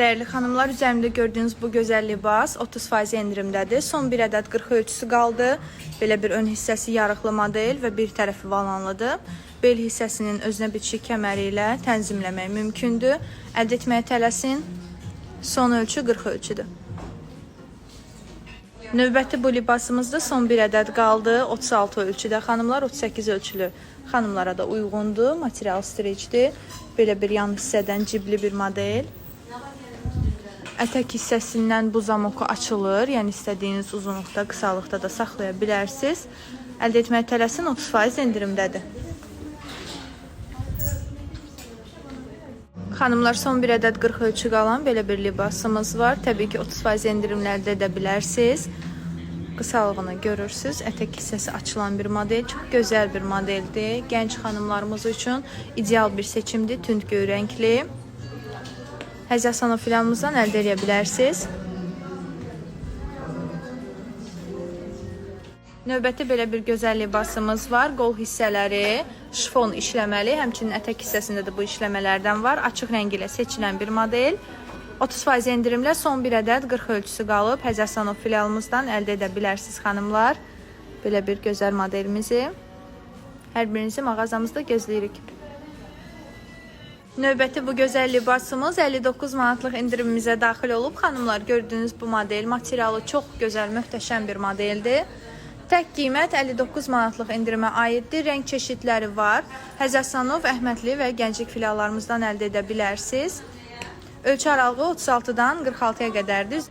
Dəyərli xanımlar, üzərimdə gördüyünüz bu gözəl libas 30% endirimdədir. Son bir ədəd 40 ölçüsü qaldı. Belə bir ön hissəsi yarıqlı model və bir tərəfi valanlıdır. Bel hissəsinin özünə bitişik kəməri ilə tənzimləmək mümkündür. Əldə etməyə tələsin. Son ölçü 40 ölçüdür. Növbəti bu libasımızda son bir ədəd qaldı. 36 ölçüdə xanımlar, 38 ölçülü xanımlara da uyğundur. Material streçdir. Belə bir yan hissədən cibli bir model. Ətək hissəsindən bu zamoku açılır. Yəni istədiyiniz uzunluqda, qısalıqda da saxlaya bilərsiniz. Əldə etməyə tələsin 30% endirimdədir. Xanımlar son bir ədəd 40 ölçü qalan belə bir libasımız var. Təbii ki 30% endirimlərdə edə bilərsiniz. Qısalığını görürsüz. Ətək hissəsi açılan bir model. Çox gözəl bir modeldir. Gənc xanımlarımız üçün ideal bir seçimdir. Tünd göy rəngli. Həzər Sanofilamızdan əldə edə bilərsiniz. Növbəti belə bir gözəl libasımız var. Qol hissələri şifon işləməli, həmçinin ətək hissəsində də bu işləmələrdən var. Açıq rəng ilə seçilən bir model. 30% endirimlə son bir ədəd 40 ölçüsü qalıb. Həzərsanov filialımızdan əldə edə bilərsiniz xanımlar. Belə bir gözəl modelimizi hər birinizi mağazamızda gözləyirik. Növbəti bu gözəl libasımız 59 manatlıq endirimimizə daxil olub. Xanımlar gördüyünüz bu model materialı çox gözəl, möhtəşəm bir modeldir. Tək qiymət 59 manatlıq endirimə aiddir. Rəng çeşidləri var. Həzəsanov, Əhmədli və Gənclik filiallarımızdan əldə edə bilərsiniz. Ölçü aralığı 36-dan 46-ya qədərdir.